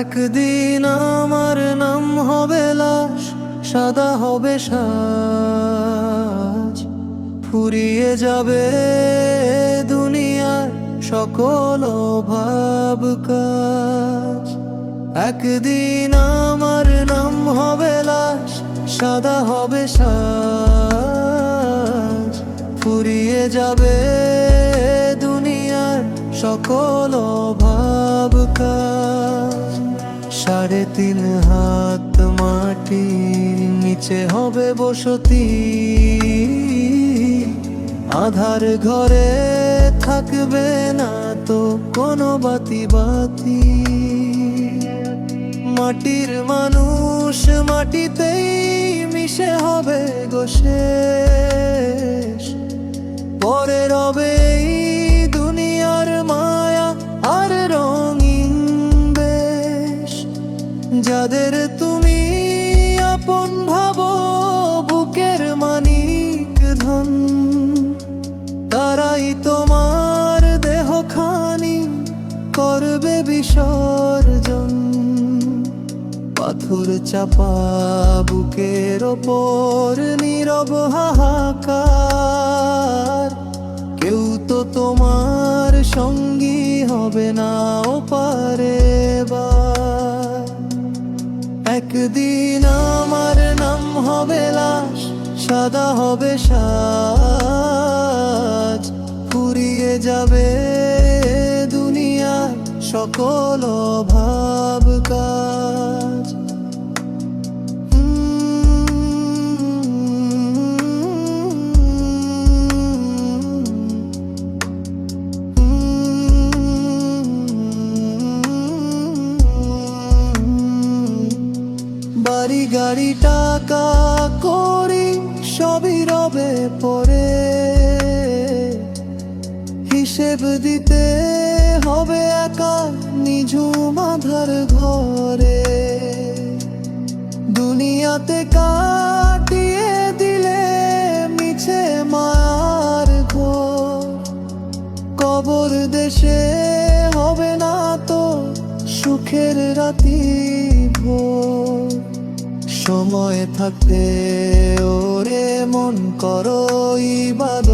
একদিন আমার নাম হবে লাশ, সাদা হবে সাজ। ফুরিয়ে যাবে দুনিয়ার সকল ভাব কাজ। একদিন আমার নাম হবে লাশ, সাদা হবে সাজ। ফুরিয়ে যাবে দুনিয়ার সকল ভাব কাজ। সাড়ে তিন হাত মাটি, নিচে হবে বসতি। আধার ঘরে থাকবে না তো কোনো বাতি বাতি। মাটির মানুষ মাটিতেই মিশে হবে গোশেষ পরে রবে পাথর চাপা, বুকের ওপর নীরব হাহাকার। কেউ তো তোমার সঙ্গী হবে না ও পারে বার। একদিন আমার নাম হবে লাশ, সাদা হবে সাজ। ফুরিয়ে যাবে দুনিয়ার সকল ভাব বাড়ি গাড়ি টাকা করি, সবই রবে পরে। হিসেব দিতে হবে একা নিঝুম আধার ঘরে। দুনিয়াতে কাটিয়ে দিলে মিছে মায়ার ঘর। কবর দেশে হবে না তো সুখের রাতি। ভোর সময় থাকতে ওরে মন করো ইবাদ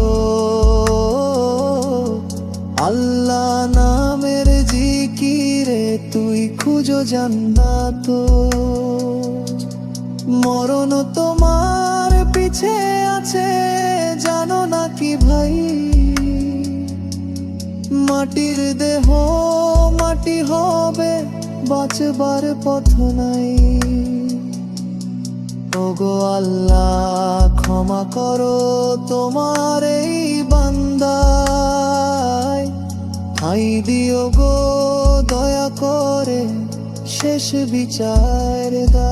আল্লাহ নামের জিকিরে তুই খুঁজো জান্নাত। মরণ তোমার পিছে আছে, জানো না কি ভাই? মাটির দেহ, মাটি হবে, বাঁচবার পথ নাই। ওগো আল্লাহ, ক্ষমা করো তোমার এই বান্দায়। ঠাই দিও গো, দয়া করে শেষ বিচার দা